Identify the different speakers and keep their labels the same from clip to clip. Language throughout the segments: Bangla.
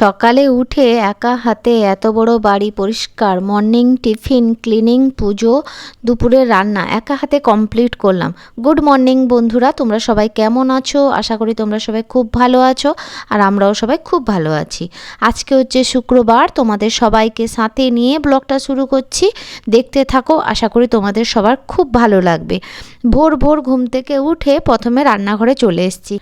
Speaker 1: সকালে উঠে একা হাতে এত বড় বাড়ি পরিষ্কার মর্নিং টিফিন ক্লিনিং পুজো দুপুরে রান্না, একা হাতে কমপ্লিট করলাম। গুড মর্নিং বন্ধুরা, তোমরা সবাই কেমন আছো? আশা করি তোমরা সবাই খুব ভালো আছো আর আমরাও সবাই খুব ভালো আছি। আজকে হচ্ছে শুক্রবার, তোমাদের সবাইকে সাথে নিয়ে ব্লগটা শুরু করছি। দেখতে থাকো, আশা করি তোমাদের সবার খুব ভালো লাগবে। ভোর ভোর ঘুম থেকে উঠে প্রথমে রান্নাঘরে চলে এসেছি।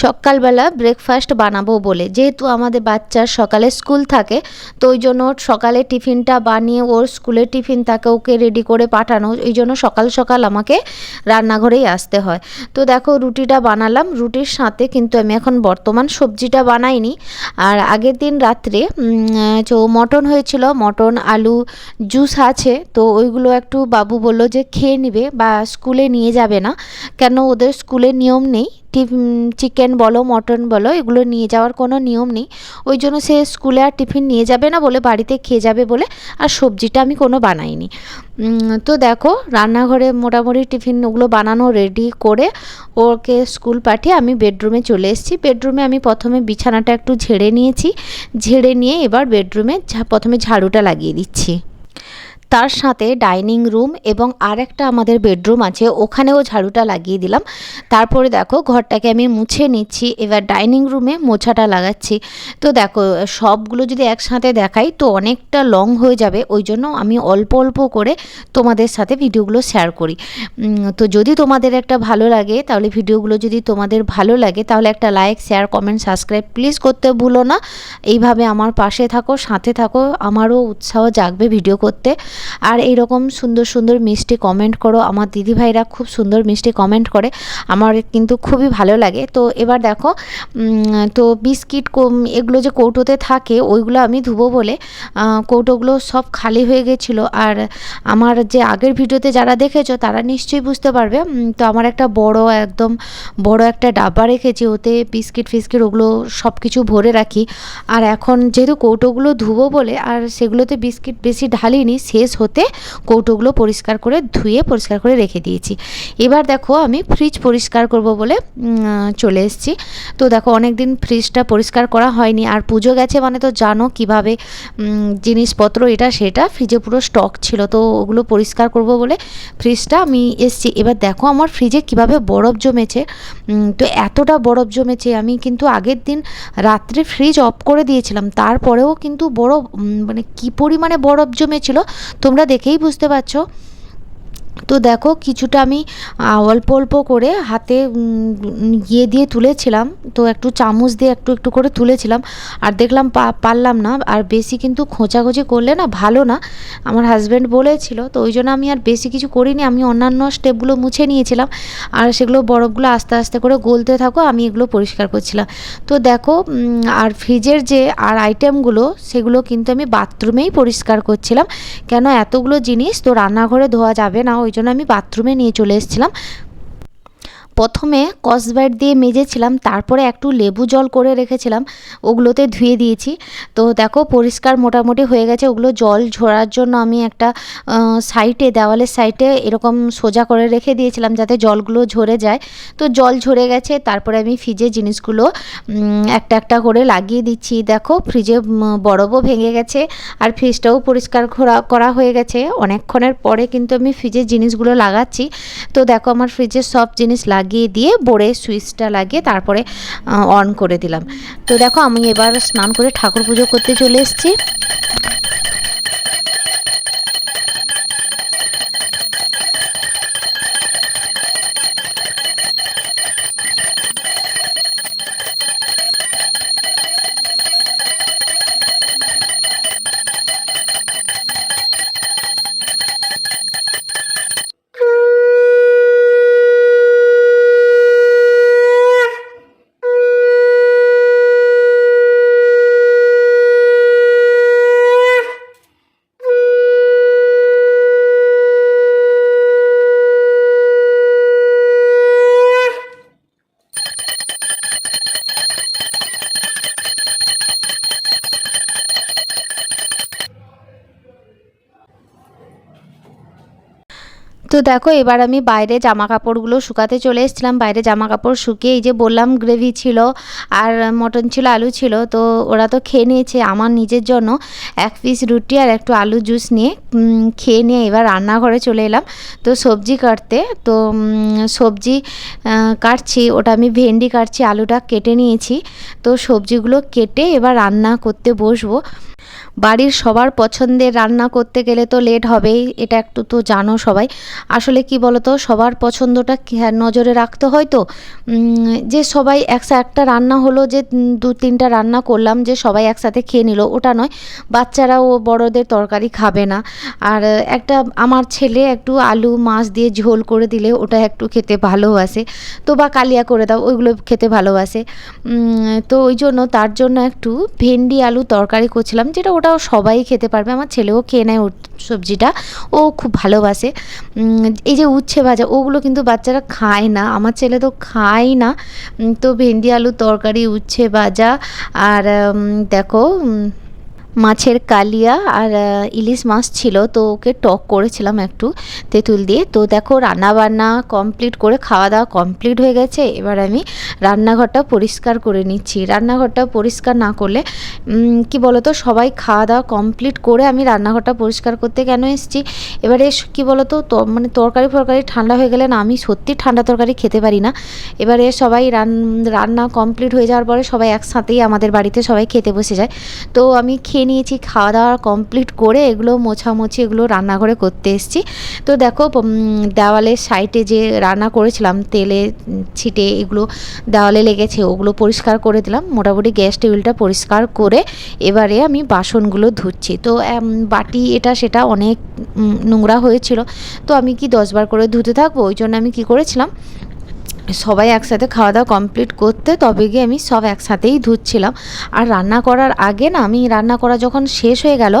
Speaker 1: সকালবেলা ব্রেকফাস্ট বানাবো বলে। যেহেতু আমাদের বাচ্চার সকালে স্কুল থাকে, তো ওই জন্য সকালে টিফিনটা বানিয়ে ওর স্কুলের টিফিন তাকে ওকে রেডি করে পাঠানো। এই জন্য সকাল সকাল আমাকে রান্নাঘরেই আসতে হয়। তো দেখো, রুটিটা বানালাম। রুটির সাথে কিন্তু আমি এখন বর্তমান সবজিটা বানাইনি। আর আগের দিন রাত্রে তো মটন হয়েছিল, মটন, আলু জুস আছে, তো ওইগুলো একটু বাবু বলল যে খেয়ে নিবে বা স্কুলে নিয়ে যাবে না। কেন ওদের স্কুলের নিয়ম নেই। চিকেন বলো, মটন বলো, এগুলো নিয়ে যাওয়ার কোনো নিয়ম নেই। ওই জন্য সে স্কুলে আর টিফিন নিয়ে যাবে না বলে বাড়িতে খেয়ে যাবে বলে আর সবজিটা আমি কোনো বানাইনি। তো দেখো রান্নাঘরে মোটামুটি টিফিন ওগুলো বানানো রেডি করে ওকে স্কুল পাঠিয়ে আমি বেডরুমে চলে এসেছি। বেডরুমে আমি প্রথমে বিছানাটা একটু ঝেড়ে নিয়েছি। ঝেড়ে নিয়ে এবার বেডরুমে প্রথমে ঝাড়ুটা লাগিয়ে দিচ্ছি। তার সাথে ডাইনিং রুম এবং আর একটা আমাদের বেডরুম আছে, ওখানেও ঝাড়ুটা লাগিয়ে দিলাম। তারপরে দেখো, ঘরটাকে আমি মুছে নিচ্ছি, এবার ডাইনিং রুমে মোছাটা লাগাচ্ছি। তো দেখো, সবগুলো যদি একসাথে দেখাই তো অনেকটা লং হয়ে যাবে, ওই জন্য আমি অল্প অল্প করে তোমাদের সাথে ভিডিওগুলো শেয়ার করি। তো যদি তোমাদের একটা ভালো লাগে, তাহলে ভিডিওগুলো যদি তোমাদের ভালো লাগে, তাহলে একটা like, share, comment, subscribe please করতে ভুলো না। এইভাবে আমার পাশে থাকো, সাথে থাকো, আমারও উৎসাহ জাগবে ভিডিও করতে। আর এইরকম সুন্দর সুন্দর মিষ্টি কমেন্ট করো। আমার দিদিভাইরা খুব সুন্দর মিষ্টি কমেন্ট করে। আমার কিন্তু খুবই ভালো লাগে। তো এবার দেখো তো বিস্কিট এগুলো যে কৌটোতে থাকে, ওইগুলো আমি ধুবো বলে কৌটোগুলো সব খালি হয়ে গেছিল। আর আমার যে আগের ভিডিওতে যারা দেখেছ, তারা নিশ্চয়ই বুঝতে পারবে। তো আমার একটা বড়, একদম বড় একটা ডাব্বা রেখেছি। ওতে বিস্কিট ফিস্কিট ওগুলো সব কিছু ভরে রাখি। আর এখন যেহেতু কৌটোগুলো ধুবো বলে, আর সেগুলোতে বিস্কিট বেশি ঢালিনি, শেষ হতে কৌটোগুলো পরিষ্কার করে ধুয়ে পরিষ্কার করে রেখে দিয়েছি। এবার দেখো আমি ফ্রিজ পরিষ্কার করব বলে চলে এসেছি। তো দেখো অনেক দিন ফ্রিজটা পরিষ্কার করা হয়নি। আর পুজো গেছে মানে তো জানো কীভাবে জিনিসপত্র এটা সেটা, ফ্রিজে পুরো স্টক ছিল। তো ওগুলো পরিষ্কার করব বলে ফ্রিজটা আমি এসছি। এবার দেখো আমার ফ্রিজে কীভাবে বরফ জমেছে। তো এতটা বরফ জমেছে। আমি কিন্তু আগের দিন রাত্রে ফ্রিজ অফ করে দিয়েছিলাম। তারপরেও কিন্তু বরফ মানে কী পরিমাণে বরফ জমেছিল তোমরা দেখেই বুঝতে পারছ। তো দেখো কিছুটা আমি অল্প অল্প করে হাতে ইয়ে দিয়ে তুলেছিলাম। তো একটু চামচ দিয়ে একটু একটু করে তুলেছিলাম। আর দেখলাম পারলাম না। আর বেশি কিন্তু খোঁচাখুচি করলে না ভালো না। আমার হাজব্যান্ড বলেছিল। তো ওই জন্য আমি আর বেশি কিছু করিনি। আমি অন্যান্য স্টেপগুলো মুছে নিয়েছিলাম। আর সেগুলো বরফগুলো আস্তে আস্তে করে গলতে থাকো, আমি এগুলো পরিষ্কার করছিলাম। তো দেখো আর ফ্রিজের যে, আর আইটেমগুলো সেগুলো কিন্তু আমি বাথরুমেই পরিষ্কার করছিলাম। কেন এতগুলো জিনিস তো রান্নাঘরে ধোয়া যাবে না। ওই জন্য আমি বাথরুমে নিয়ে চলে এসেছিলাম। প্রথমে কসব্যাট দিয়ে মেজেছিলাম, তারপরে একটু লেবু জল করে রেখেছিলাম, ওগুলোতে ধুয়ে দিয়েছি। তো দেখো, পরিষ্কার মোটামুটি হয়ে গেছে। ওগুলো জল ঝরার জন্য আমি একটা সাইডে দেওয়ালের সাইডে এরকম সোজা করে রেখে দিয়েছিলাম যাতে জলগুলো ঝরে যায়। তো জল ঝরে গেছে, তারপরে আমি ফ্রিজে জিনিসগুলো একটা একটা করে লাগিয়ে দিচ্ছি। দেখো, ফ্রিজে বরফও ভেঙে গেছে আর ফ্রিজটাও পরিষ্কার করা করা হয়ে গেছে। অনেকক্ষণের পরে কিন্তু আমি ফ্রিজের জিনিসগুলো লাগাচ্ছি। তো দেখো, আমার ফ্রিজে সব জিনিস লাগিয়ে দিয়ে বোরে সুইচটা লাগিয়ে তারপরে অন করে দিলাম। তো দেখো আমি এবার স্নান করে ঠাকুর পুজো করতে চলে এসেছি। তো দেখো, এবার আমি বাইরে জামা কাপড়গুলো শুকাতে চলে এসেছিলাম। বাইরে জামা কাপড় শুকিয়ে এই যে বললাম, গ্রেভি ছিল আর মটন ছিল, আলু ছিল। তো ওরা তো খেয়ে নিয়েছে আমার নিজের জন্য। এক পিস রুটি আর একটু আলু জুস নিয়ে খেয়ে নিয়ে এবার রান্নাঘরে চলে এলাম। তো সবজি কাটতে, তো সবজি কাটছি। ওটা আমি ভেন্ডি কাটছি, আলুটা কেটে নিয়েছি। তো সবজিগুলো কেটে এবার রান্না করতে বসবো। বাড়ির সবার পছন্দের রান্না করতে গেলে তো লেট হবেই, এটা একটু তো জানো সবাই। আসলে কি বলতো, সবার পছন্দটা নজরে রাখতে হয় তো। যে সবাই একসা, একটা রান্না হলো যে দু তিনটা রান্না করলাম যে সবাই একসাথে খেয়ে নিল, ওটা নয়। বাচ্চারা ও বড়দের তরকারি খাবে না। আর একটা আমার ছেলে একটু আলু, মাছ দিয়ে ঝোল করে দিলে ওটা একটু খেতে ভালোবাসে তো বা কালিয়া করে দাও, ওইগুলো খেতে ভালোবাসে তো ওই জন্য তার জন্য একটু ভেন্ডি আলু তরকারি করছিলাম। যেটা ওটাও সবাই খেতে পারবে। আমার ছেলেও খেয়ে নেয় সবজিটা। ও খুব ভালোবাসে। এই যে উচ্ছে ভাজা, ওগুলো কিন্তু বাচ্চারা খায় না। আমার ছেলে তো খায় না। তো ভেন্ডি আলু তরকারি, উচ্ছে ভাজা। আর দেখো মাছের কালিয়া আর ইলিশ মাছ ছিল, তো ওকে টক করেছিলাম একটু তেঁতুল দিয়ে। তো দেখো রান্না বান্না কমপ্লিট করে খাওয়া দাওয়া কমপ্লিট হয়ে গেছে। এবার আমি রান্নাঘরটা পরিষ্কার করে নিচ্ছি। রান্নাঘরটা পরিষ্কার না করলে কি বলতো, সবাই খাওয়া দাওয়া কমপ্লিট করে আমি রান্নাঘরটা পরিষ্কার করতে কেন এসেছি? এবারে কি বলতো মানে তরকারি ফরকারি ঠান্ডা হয়ে গেলে না, আমি সত্যি ঠান্ডা তরকারি খেতে পারি না। এবারে সবাই রান, রান্না কমপ্লিট হয়ে যাওয়ার পরে সবাই একসাথেই আমাদের বাড়িতে সবাই খেতে বসে যায়। তো আমি খেয়ে নিয়েছি খাওয়া দাওয়া কমপ্লিট করে এগুলো মোছামুছি, এগুলো রান্নাঘরে করতে এসেছি। তো দেখো দেওয়ালের সাইডে যে রান্না করেছিলাম, তেলে ছিটে এগুলো দেওয়ালে লেগেছে, ওগুলো পরিষ্কার করে দিলাম। মোটামুটি গ্যাস টেবিলটা পরিষ্কার করে এবারে আমি বাসনগুলো ধুচ্ছি। তো বাটি এটা সেটা অনেক নোংরা হয়েছিল। তো আমি কি দশবার করে ধুতে থাকব? ওই জন্য আমি কি করেছিলাম সবাই একসাথে খাওয়া দাওয়া কমপ্লিট করতে তবে গিয়ে আমি সব একসাথেই ধুচ্ছিলাম। আর রান্না করার আগে না, আমি রান্না করা যখন শেষ হয়ে গেল,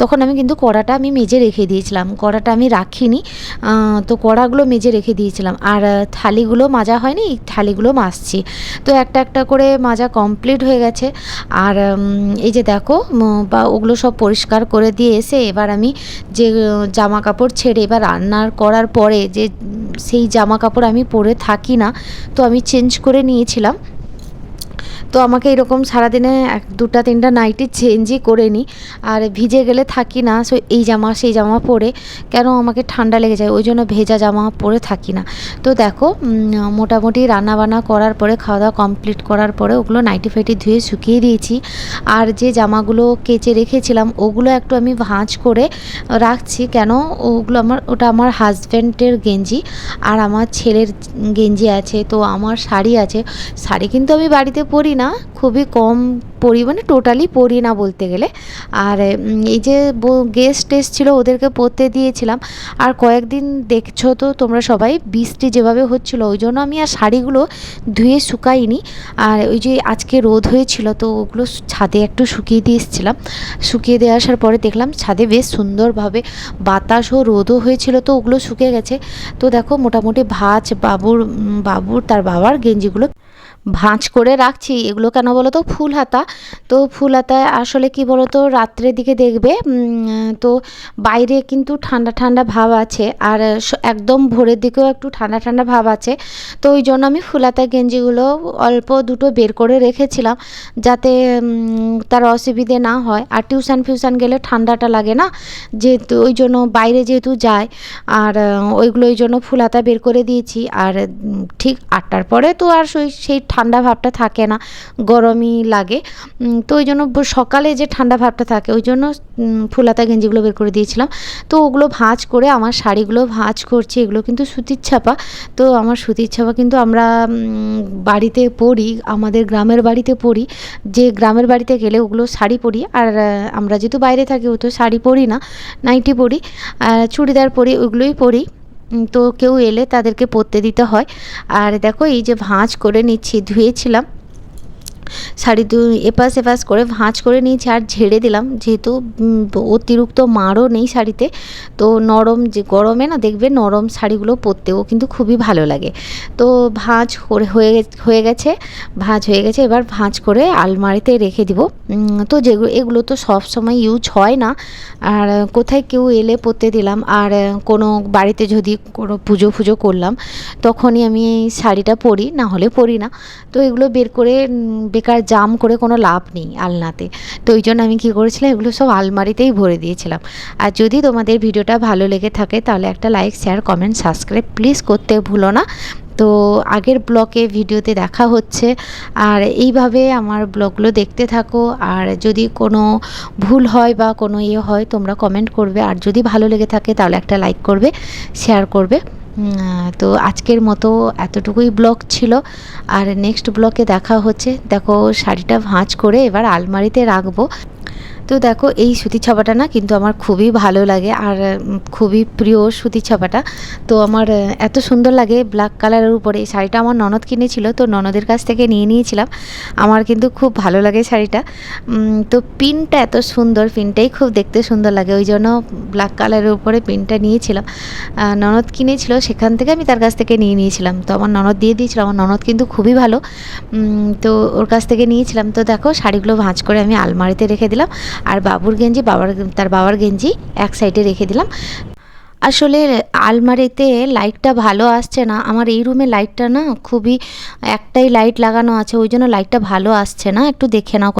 Speaker 1: তখন আমি কিন্তু কড়াটা আমি মেজে রেখে দিয়েছিলাম। কড়াটা আমি রাখিনি তো কড়াগুলো মেজে রেখে দিয়েছিলাম। আর থালিগুলো মাজা হয়নি, থালিগুলো মাজছি। তো একটা একটা করে মাজা কমপ্লিট হয়ে গেছে। আর এই যে দেখো বা ওগুলো সব পরিষ্কার করে দিয়ে এসে এবার আমি যে জামা কাপড় ছেড়ে এবার রান্নার করার পরে যে সেই জামা কাপড় আমি পরে থাকি না তো আমি চেঞ্জ করে নিয়েছিলাম। তো আমাকে এরকম সারাদিনে এক, দুটা, তিনটা নাইটি চেঞ্জই করে নিই আর ভিজে গেলে থাকি না সো এই জামা, সেই জামা পরে কেন আমাকে ঠান্ডা লেগে যায়? ওই জন্য ভেজা জামা পরে থাকি না। তো দেখো মোটামুটি রান্নাবান্না করার পরে খাওয়া দাওয়া কমপ্লিট করার পরে ওগুলো নাইটি ফাইটি ধুয়ে শুকিয়ে দিয়েছি। আর যে জামাগুলো কেচে রেখেছিলাম, ওগুলো একটু আমি ভাঁজ করে রাখছি। কেন? ওগুলো আমার, ওটা আমার হাজব্যান্ডের গেঞ্জি, আর আমার ছেলের গেঞ্জি আছে, তো আমার শাড়ি আছে। শাড়ি কিন্তু আমি বাড়িতে পরি না, খুবই কম পরি মানে টোটালি পরি না বলতে গেলে। আর এই যে গেস্ট টেস্ট ছিল ওদেরকে পরতে দিয়েছিলাম। আর কয়েকদিন দেখছ তো, তোমরা সবাই, বৃষ্টি যেভাবে হচ্ছিল, ওই জন্য আমি আর শাড়িগুলো ধুয়ে শুকাইনি। আর ওই যে আজকে রোদ হয়েছিল, তো ওগুলো ছাদে একটু শুকিয়ে দিয়ে এসেছিলাম। শুকিয়ে দিয়ে আসার পরে দেখলাম, ছাদে বেশ সুন্দরভাবে বাতাস ও রোদও হয়েছিল, তো ওগুলো শুকিয়ে গেছে। তো দেখো, মোটামুটি ভাজ বাবুর বাবুর, তার বাবার গেঞ্জিগুলো ভাঁজ করে রাখছি। এগুলো কেন বলো তো ফুল হাতা। তো ফুল হাতায় আসলে কি বলো তো রাত্রের দিকে দেখবে তো বাইরে কিন্তু ঠান্ডা ঠান্ডা ভাব আছে। আর একদম ভোরের দিকেও একটু ঠান্ডা ঠান্ডা ভাব আছে। তো ওই জন্য আমি ফুল হাতা গেঞ্জিগুলো অল্প দুটো বের করে রেখেছিলাম যাতে তার অসুবিধে না হয়। আর টিউশন ফিউশন গেলে ঠান্ডাটা লাগে না। যেহেতু ওই জন্য বাইরে যেহেতু যায়, আর ওইগুলো ওই জন্য ফুল হাতা বের করে দিয়েছি। আর ঠিক আটটার পরে তো আর সেই সেই ঠান্ডা ভাবটা থাকে না গরমই লাগে। তো ওই জন্য সকালে যে ঠান্ডা ভাবটা থাকে ওই জন্য উম, ফুল হাতা গেঞ্জিগুলো বের করে দিয়েছিলাম। তো ওগুলো ভাঁজ করে আমার শাড়িগুলো ভাঁজ করছি এগুলো কিন্তু সুতির ছাপা। তো আমার সুতির ছাপা কিন্তু আমরা বাড়িতে পরি আমাদের গ্রামের বাড়িতে পরি। যে গ্রামের বাড়িতে গেলে ওগুলো শাড়ি পরি আর আমরা যেহেতু বাইরে থাকি ও তো শাড়ি পরি না নাইটি পরি আর চুড়িদার পরি ওগুলোই পরি। তো কেউ এলে তাদেরকে পরতে দিতে হয়। আর দেখো এই যে ভাঁজ করে নিচ্ছি, ধুয়েছিলাম। শাড়ি দু, এপাশ এপাশ করে ভাঁজ করে নিয়েছি আর ঝেড়ে দিলাম। যেহেতু অতিরিক্ত মারও নেই শাড়িতে, তো নরম যে, গরমে না দেখবে নরম শাড়িগুলো পরতেও কিন্তু খুবই ভালো লাগে। তো ভাঁজ করে হয়ে হয়ে গেছে, ভাঁজ হয়ে গেছে। এবার ভাঁজ করে আলমারিতে রেখে দিব। তো যেগুলো এগুলো তো সব সময় ইউজ হয় না। আর কোথায় কেউ এলে পরতে দিলাম। আর কোনো বাড়িতে যদি কোনো পুজো ফুজো করলাম, তখনই আমি শাড়িটা পরি, না হলে পরি না। তো এগুলো বের করে বেকার জাম করে কোনো লাভ নেই আলনাতে। তো ওই জন্য আমি কী করেছিলাম, এগুলো সব আলমারিতেই ভরে দিয়েছিলাম। আর যদি তোমাদের ভিডিওটা ভালো লেগে থাকে, তাহলে একটা like share comment subscribe please করতে ভুলো না। তো আগের ব্লকে ভিডিওতে দেখা হচ্ছে। আর এইভাবে আমার ব্লগগুলো দেখতে থাকো। আর যদি কোনো ভুল হয় বা কোনো ইয়ে হয়, তোমরা কমেন্ট করবে। আর যদি ভালো লেগে থাকে, তাহলে একটা লাইক করবে শেয়ার করবে। তো আজকের মতো এতটুকুই ব্লক ছিল। আর নেক্সট ব্লকে দেখা হচ্ছে। দেখো, শাড়িটা ভাঁজ করে এবার আলমারিতে রাখব। তো দেখো, এই সুতি ছাপাটা না কিন্তু আমার খুবই ভালো লাগে আর খুবই প্রিয় সুতি ছাপাটা। তো আমার এত সুন্দর লাগে ব্ল্যাক কালারের উপরে। এই শাড়িটা আমার ননদ কিনেছিল, তো ননদের কাছ থেকে নিয়ে নিয়েছিলাম। আমার কিন্তু খুব ভালো লাগে শাড়িটা। তো পিনটা এত সুন্দর, পিনটাই খুব দেখতে সুন্দর লাগে। ওই জন্য ব্ল্যাক কালারের উপরে পিনটা নিয়েছিলাম। ননদ কিনেছিল, সেখান থেকে আমি তার কাছ থেকে নিয়ে নিয়েছিলাম। তো আমার ননদ দিয়ে দিয়েছিল, আমার ননদ কিন্তু খুবই ভালো। তো ওর কাছ থেকে নিয়েছিলাম। তো দেখো, শাড়িগুলো ভাঁজ করে আমি আলমারিতে রেখে দিলাম। আর বাবুর গেঞ্জি, বাবার তার বাবার গেঞ্জি এক সাইডে রেখে দিলাম। আসলে আলমারিতে লাইটটা ভালো আসছে না। আমার এই রুমে লাইটটা না খুবই একটাই লাইট লাগানো আছে, ওই জন্য লাইটটা ভালো আসছে না। একটু দেখে নাও